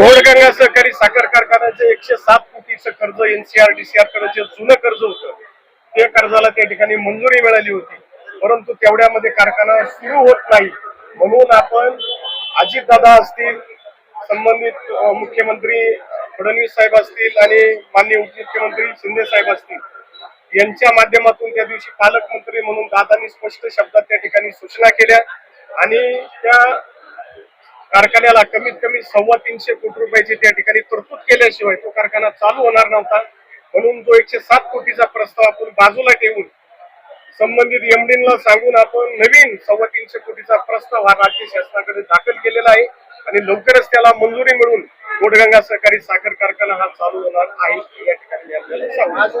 गोडगंगा सहकारी साखर कारखान्याचे एकशे सात कोटीचं कर्ज एनसीआर डीसीआरकडे जे जुनं कर्ज होतं. ते कर्जाला त्या ठिकाणी मंजुरी मिळाली होती. परंतु तेवढ्यामध्ये कारखाना सुरू होत नाही. म्हणून आपण अजितदादा असतील संबंधित मुख्यमंत्री फडणवीस साहेब असतील आणि माननीय उपमुख्यमंत्री शिंदे साहेब असतील यांच्या माध्यमातून त्या दिवशी पालकमंत्री म्हणून दादांनी स्पष्ट शब्दात त्या ठिकाणी सूचना केल्या आणि त्या कारखान्याला कमीत कमी सव्वा तीनशे कोटी रुपयाची त्या ठिकाणी तरतूद केल्याशिवाय तो कारखाना चालू होणार नव्हता. म्हणून जो एकशे सात कोटीचा प्रस्ताव आपण बाजूला ठेवून संबंधित एमडीनला सांगून आपण नवीन सव्वा तीनशे कोटीचा प्रस्ताव हा राज्य शासनाकडे दाखल केलेला आहे आणि लवकरच त्याला मंजुरी मिळून गोडगंगा सहकारी साखर कारखाना हा चालू होणार आहे या ठिकाणी आपल्याला सांगू